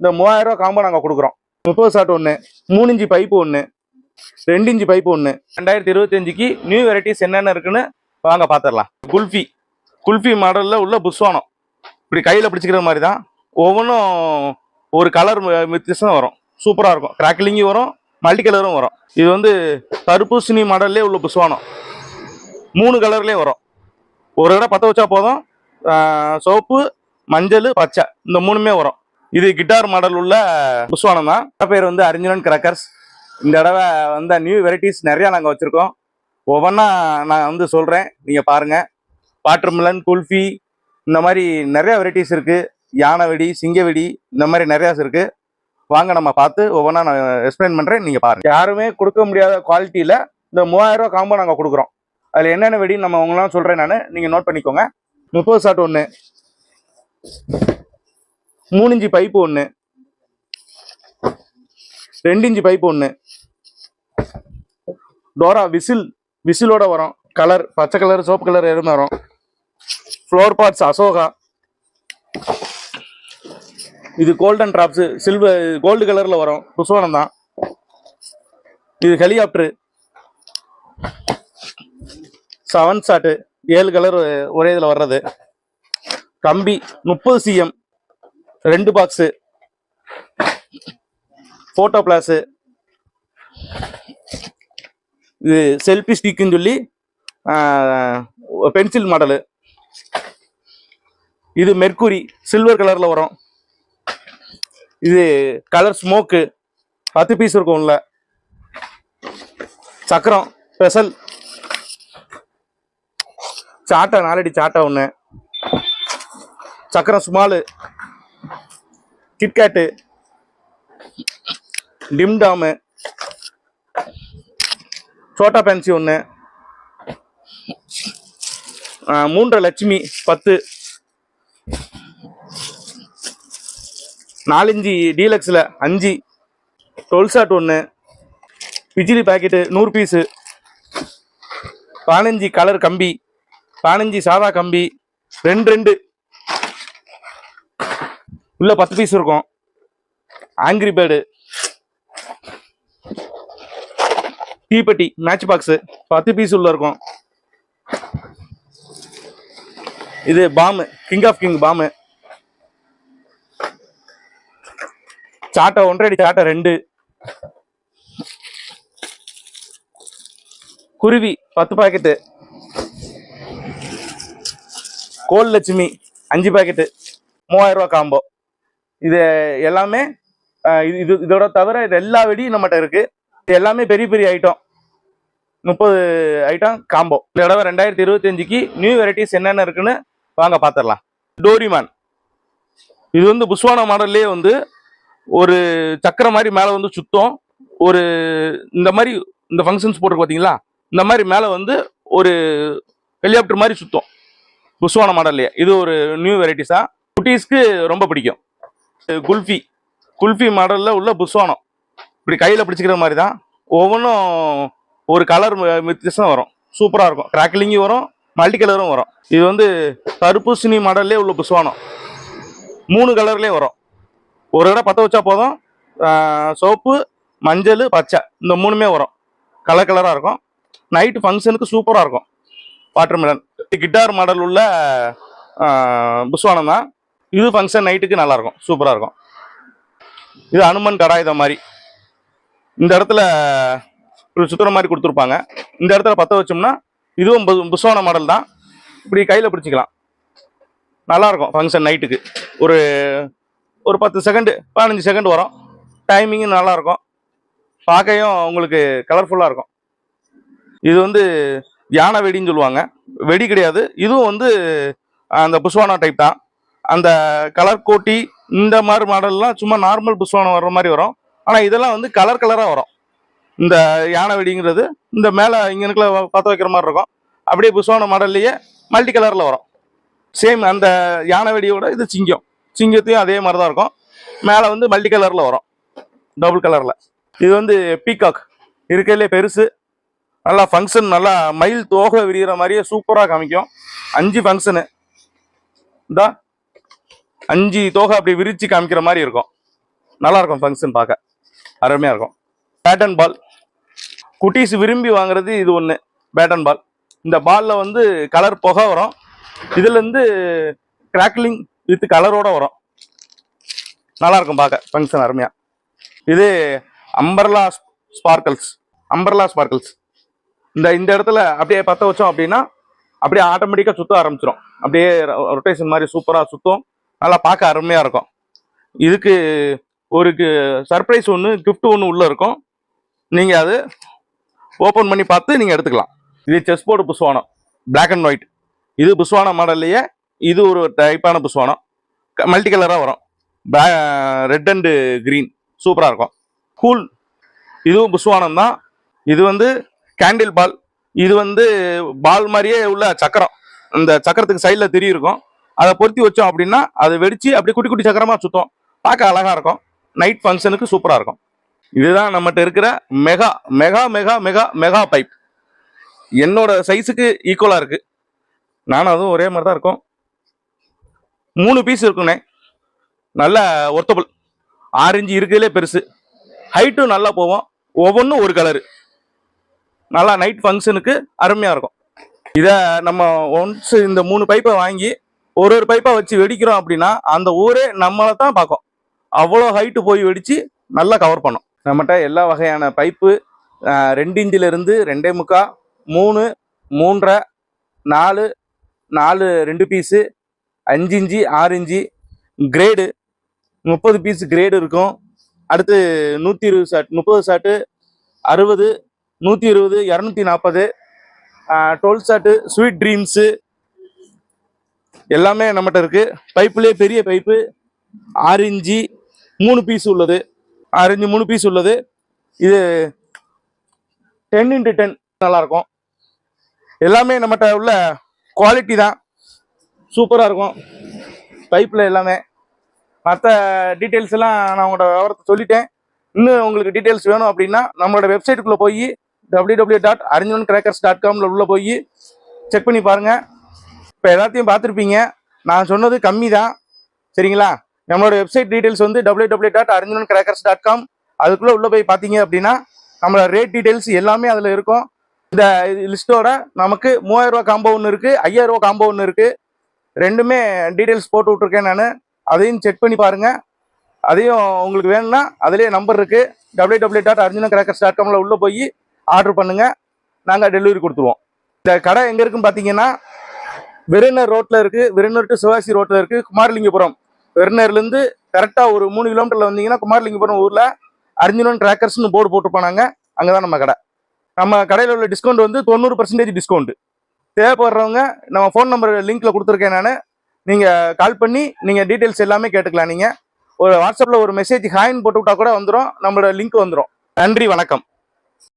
இந்த மூவாயிரம் ரூபா காம்போ நாங்கள் கொடுக்குறோம். முப்பது ஷாட் ஒன்று மூணு இன்ச்சு பைப்பு ஒன்று ரெண்டு இன்ச்சு பைப்பு ஒன்று ரெண்டாயிரத்தி இருபத்தஞ்சுக்கு நியூ வெரைட்டிஸ் என்னென்ன இருக்குன்னு வாங்க பார்த்துடலாம் குல்ஃபி குல்ஃபி மாடலில் உள்ள புஸ்வானம் இப்படி கையில் பிடிச்சிக்கிற மாதிரி தான் ஒவ்வொன்றும் ஒரு கலர் வித்தியாசம் வரும். சூப்பராக இருக்கும். கிராக்கிலிங்கும் வரும் மல்டி கலரும் வரும். இது வந்து தர்பூசணி மாடல்லே உள்ள புஸ்வானம் மூணு கலர்லேயே வரும். ஒரு இடம் பற்ற வச்சா போதும். சோப்பு மஞ்சள் பச்சை. இந்த மூணுமே வரும். இது கிட்டார் மாடல் உள்ள புஸ்வானம் தான். பேர் வந்து அரிஞ்சனன் கிராக்கர்ஸ் இந்த தடவை வந்த நியூ வெரைட்டிஸ் நிறையா நாங்கள் வச்சுருக்கோம். ஒவ்வொன்றா நான் வந்து சொல்கிறேன் நீங்கள் பாருங்கள் வாட்டர்மெலன் குல்ஃபி இந்த மாதிரி நிறையா வெரைட்டிஸ் இருக்குது யானை வெடி சிங்க வெடி இந்த மாதிரி நிறையா இருக்குது வாங்க நம்ம பார்த்து ஒவ்வொன்றா நான் எக்ஸ்பிளைன் பண்ணுறேன் நீங்கள் பாருங்கள் யாருமே கொடுக்க முடியாத குவாலிட்டியில் இந்த மூவாயிரரூவா ரூபா காம்போ நாங்கள் கொடுக்குறோம். அதில் என்னென்ன வெடின்னு நம்ம உங்களாம் சொல்கிறேன் நான். நீங்கள் நோட் பண்ணிக்கோங்க. முப்பது சாட் ஒன்று மூணு இன்ச்சு பைப்பு ஒன்று ரெண்டு இன்ச்சு பைப்பு ஒன்று டோரா விசில் விசிலோட வரும். கலர் பச்சை கலர் சோப்பு கலர் எதுவுமே வரும். Flower pots Ashoka. இது கோல்டன் ட்ராப்ஸு சில்வர் கோல்டு கலரில் வரும். புஷ்வானம் தான். இது ஹெலிகாப்டரு செவன் ஷாட்டு ஏழு கலர் ஒரே இதில் வர்றது. கம்பி முப்பது சிஎம் ரெண்டு பாக்ஸு ஃபோட்டோ பிளாஸு இது செல்ஃபி ஸ்டிக்குன்னு சொல்லி பென்சில் மாடலு இது மெர்க்குரி சில்வர் கலரில் வரும். இது கலர் ஸ்மோக்கு பத்து பீஸ் இருக்கும் உள்ள. சக்கரம் ஸ்பெஷல் சாட்டை நாலடி சாட்டை ஒன்று சக்கரம் ஸ்மாலு கிட்கேட்டு டிம்டாமு சோட்டா பேன்சி ஒன்று மூன்றரை லட்சுமி பத்து. நாலஞ்சு டீலக்ஸில் அஞ்சு. டுவெல் ஷாட் ஒன்று பிஜிலி பாக்கெட்டு நூறு பீஸு பதினஞ்சு கலர் கம்பி. பதினஞ்சு சாதா கம்பி. ரெண்டு ரெண்டு. உள்ள பத்து பீஸ் இருக்கும். ஆங்கிரி பேர்டு தீப்பெட்டி மேட்ச் பாக்ஸு பத்து பீஸ் உள்ள இருக்கும். இது பாம்பு கிங் ஆஃப் கிங் பாம்பு சாட்டை ஒன்றரை சாட்டை ரெண்டு. குருவி பத்து பாக்கெட்டு கோல் லட்சுமி அஞ்சு பாக்கெட்டு மூவாயிரம் ரூபா காம்போ இது எல்லாமே இது இது இதோட தவிர இது எல்லா வெடியும் நம்மகிட்ட இருக்கு. இது எல்லாமே பெரிய பெரிய ஐட்டம் முப்பது ஐட்டம் காம்போ இந்த தடவை ரெண்டாயிரத்தி இருபத்தஞ்சுக்கு நியூ வெரைட்டிஸ் என்னென்ன இருக்குன்னு வாங்க பார்த்துடலாம் டோரிமான் இது வந்து புஷ்வானா மாடல்லே வந்து ஒரு சக்கரம் மாதிரி மேலே வந்து சுத்தம். ஒரு இந்த மாதிரி இந்த ஃபங்க்ஷன்ஸ் போட்டிருக்கு பார்த்தீங்களா இந்த மாதிரி மேலே வந்து ஒரு ஹெலிகாப்டர் மாதிரி சுத்தம். புஸ்வான மாடல்லையே இது ஒரு நியூ வெரைட்டிஸாக குட்டீஸ்க்கு ரொம்ப பிடிக்கும். குல்ஃபி. குல்ஃபி மாடலில் உள்ள புஸ்வானம். இப்படி கையில் பிடிச்சிக்கிற மாதிரி தான் ஒவ்வொன்றும் ஒரு கலர் வித்தியாசம் வரும். சூப்பராக இருக்கும். கிராக்கிலிங்கும் வரும் மல்டி கலரும் வரும். இது வந்து தர்பூசணி மாடல்லே உள்ள புஸ்வானம். மூணு கலர்லேயே வரும். ஒரு இடம் பற்ற வச்சா போதும். சோப்பு மஞ்சள் பச்சை. இந்த மூணுமே வரும். கலர் கலராக இருக்கும். நைட்டு ஃபங்க்ஷனுக்கு சூப்பராக இருக்கும். வாட்டர்மெலன் கிட்டார் மாடல் உள்ள புஸ்வானம் தான் இது ஃபங்க்ஷன் நைட்டுக்கு நல்லாயிருக்கும். சூப்பராக இருக்கும் இது அனுமன் கடாயுதம் மாதிரி. இந்த இடத்துல ஒரு சுத்துற மாதிரி கொடுத்துருப்பாங்க. இந்த இடத்துல பற்ற வச்சோம்னா இதுவும் பு- புஸ்வான மாடல் தான். இப்படி கையில் பிடிச்சிக்கலாம். நல்லாயிருக்கும் ஃபங்க்ஷன் நைட்டுக்கு ஒரு ஒரு பத்து செகண்டு பதினஞ்சு செகண்ட் வரும். டைமிங்கும் நல்லாயிருக்கும். பார்க்கையும் உங்களுக்கு கலர்ஃபுல்லாக இருக்கும். இது வந்து யானை வெடின்னு சொல்லுவாங்க. வெடி கிடையாது. இதுவும் வந்து அந்த புஷ்வானா டைப் தான். அந்த கலர் கோட்டி இந்த மாதிரி மாடல்லாம் சும்மா நார்மல் புஷ்வானம் வர்ற மாதிரி வரும். ஆனால் இதெல்லாம் வந்து கலர் கலராக வரும். இந்த யானை வெடிங்கிறது இந்த மேலே இங்கனுக்குள்ள பற்ற வைக்கிற மாதிரி இருக்கும். அப்படியே புஷ்வான மாடல்லையே மல்டி கலரில் வரும். சேம் அந்த யானை வெடியோட இது சிங்கம். சிங்கத்தையும் அதே மாதிரி தான் இருக்கும். மேலே வந்து மல்டி கலரில் வரும். டபுள் கலரில் இது வந்து பீகாக் இருக்கிறதுலே பெருசு. நல்லா ஃபங்க்ஷன் நல்லா மயில் தோகை விரிகிற மாதிரியே சூப்பராக காமிக்கும். அஞ்சு ஃபங்க்ஷனு இதான் அஞ்சு தோகை அப்படி விரிச்சு காமிக்கிற மாதிரி இருக்கும். நல்லா இருக்கும் ஃபங்க்ஷன் பார்க்க. அருமையாக இருக்கும். பேட்டன் பால் குட்டீஸ் விரும்பி வாங்குறது இது ஒன்று பேட்டன் பால் இந்த பாலில் வந்து கலர் புகை வரும். இதுலேருந்து கிராக்லிங் வித் கலரோட வரும். நல்லா இருக்கும் பார்க்க. ஃபங்க்ஷன் அருமையாக இது அம்பர்லா ஸ்பார்க்கல்ஸ் அம்பர்லா ஸ்பார்க்கல்ஸ் இந்த இந்த இடத்துல அப்படியே பற்ற வச்சோம் அப்படின்னா அப்படியே ஆட்டோமேட்டிக்காக சுற்ற ஆரம்பிச்சிடும் அப்படியே ரொட்டேஷன் மாதிரி சூப்பராக சுற்றும் நல்லா பார்க்க அருமையாக இருக்கும். இதுக்கு ஒரு சர்ப்ரைஸ் ஒன்று கிஃப்ட் ஒன்று உள்ளே இருக்கும். நீங்கள் அது ஓப்பன் பண்ணி பார்த்து நீங்கள் எடுத்துக்கலாம். இது செஸ் போர்டு புஸ்வானம். பிளாக் அண்ட் ஒயிட் இது புஸ்வான மாடல்லையே இது ஒரு டைப்பான புஸ்வானம். மல்டி கலராக வரும். ரெட் அண்டு க்ரீன் சூப்பராக இருக்கும். கூல் இதுவும் புஸ்வானம் தான். இது வந்து கேண்டில் பால் இது வந்து பால் மாதிரியே உள்ள சக்கரம். இந்த சக்கரத்துக்கு சைடில் திரி இருக்கும். அதை பொருத்தி வச்சோம் அப்படின்னா அது வெடிச்சு அப்படியே குட்டி குட்டி சக்கரமாக சுத்தம். பார்க்க அழகா இருக்கும். நைட் ஃபங்க்ஷனுக்கு சூப்பராக இருக்கும். இதுதான் நம்மகிட்ட இருக்கிற mega mega mega mega mega pipe என்னோட சைஸுக்கு ஈக்குவலாக இருக்கு. நானும் அதுவும் ஒரே மாதிரி தான் இருக்கும். மூணு பீஸ் இருக்குண்ணே நல்ல ஒர்த்தபிள் ஆரஞ்சு இருக்கிறதுலே பெருசு. ஹைட்டும் நல்லா போவோம் ஒவ்வொன்றும் ஒரு கலரு நல்லா நைட் ஃபங்க்ஷனுக்கு அருமையாக இருக்கும். இதை நம்ம ஒன்ஸ் இந்த மூணு பைப்பை வாங்கி ஒரு ஒரு பைப்பாக வச்சு வெடிக்கிறோம் அப்படின்னா அந்த ஊரே நம்மளை தான் பார்க்கும். அவ்வளோ ஹைட்டு போய் வெடித்து நல்லா கவர் பண்ணும். நம்மகிட்ட எல்லா வகையான பைப்பு ரெண்டு இன்ச்சிலிருந்து ரெண்டே முக்கா மூணு மூன்றரை நாலு நாலு ரெண்டு பீஸு அஞ்சு இஞ்சி ஆறு இஞ்சி கிரேடு முப்பது பீஸ் கிரேடு இருக்கும். அடுத்து நூற்றி இருபது ஷாட் முப்பது ஷாட்டு அறுபது நூற்றி இருபது இரநூத்தி நாற்பது டுவெல் ஷாட்டு ஸ்வீட் ட்ரீம்ஸு எல்லாமே நம்மகிட்ட இருக்கு. பைப்புலேயே பெரிய பைப்பு. ஆறு இஞ்சி மூணு பீஸ் உள்ளது. ஆறு இஞ்சி மூணு பீஸ் உள்ளது. இது டென் இன்ட்டு டென் நல்லாயிருக்கும். எல்லாமே நம்மகிட்ட உள்ள குவாலிட்டி தான். சூப்பராக இருக்கும். பைப்பில் எல்லாமே. மற்ற டீட்டெயில்ஸ் எல்லாம் நான் உங்களோட விவரத்தை சொல்லிட்டேன். இன்னும் உங்களுக்கு டீட்டெயில்ஸ் வேணும் அப்படின்னா நம்மளோட வெப்சைட்டுக்குள்ளே போய் W W dot Arinjan crackers dot காமில் உள்ளே போய் செக் பண்ணி பாருங்கள் இப்போ எல்லாத்தையும் பார்த்துருப்பீங்க. நான் சொன்னது கம்மி தான் சரிங்களா? நம்மளோட வெப்சைட் டீட்டெயில்ஸ் வந்து W W dot Arignan crackers dot com அதுக்குள்ளே உள்ளே போய் பார்த்தீங்க அப்படின்னா நம்மளோட ரேட் டீட்டெயில்ஸ் எல்லாமே அதில் இருக்கும். இந்த லிஸ்ட்டோட நமக்கு மூவாயிரரூவா காம்போ ஒன்று இருக்குது ஐயாயிரரூவா காம்போ ஒன்று இருக்குது ரெண்டுமே டீட்டெயில்ஸ் போட்டு விட்ருக்கேன் நான். அதையும் செக் பண்ணி பாருங்கள் அதையும் உங்களுக்கு வேணும்னா அதுலேயே நம்பர் இருக்குது W W dot Arjuna crackers dot காமில் உள்ளே போய் ஆர்டர் பண்ணுங்கள் நாங்கள் டெலிவரி கொடுத்துருவோம். இந்த கடை எங்கே இருக்குன்னு பார்த்தீங்கன்னா விருநர் ரோட்டில் இருக்குது விருநர் டு சிவாசி ரோட்டில் இருக்குது குமாரலிங்கபுரம். விருநர்லேருந்து கரெக்டாக ஒரு மூணு கிலோமீட்டரில் வந்தீங்கன்னா குமாரலிங்கபுரம் ஊரில் அர்ஜுனன் ட்ராக்கர்ஸ்னு போர்டு போட்டிருப்பானாங்க. அங்கே தான் நம்ம கடை. நம்ம கடையில் உள்ள டிஸ்கவுண்ட் வந்து தொண்ணூறு பர்சன்டேஜ் டிஸ்கவுண்ட் தேவைப்படுறவங்க நம்ம ஃபோன் நம்பர் லிங்கில் கொடுத்துருக்கேன் நான். நீங்கள் கால் பண்ணி நீங்கள் டீட்டெயில்ஸ் எல்லாமே கேட்டுக்கலாம் நீங்கள் ஒரு வாட்ஸ்அப்பில் ஒரு மெசேஜ் ஹாயின் போட்டு விட்டா கூட வந்துடும் நம்மளோட லிங்க் வந்துடும் நன்றி வணக்கம்.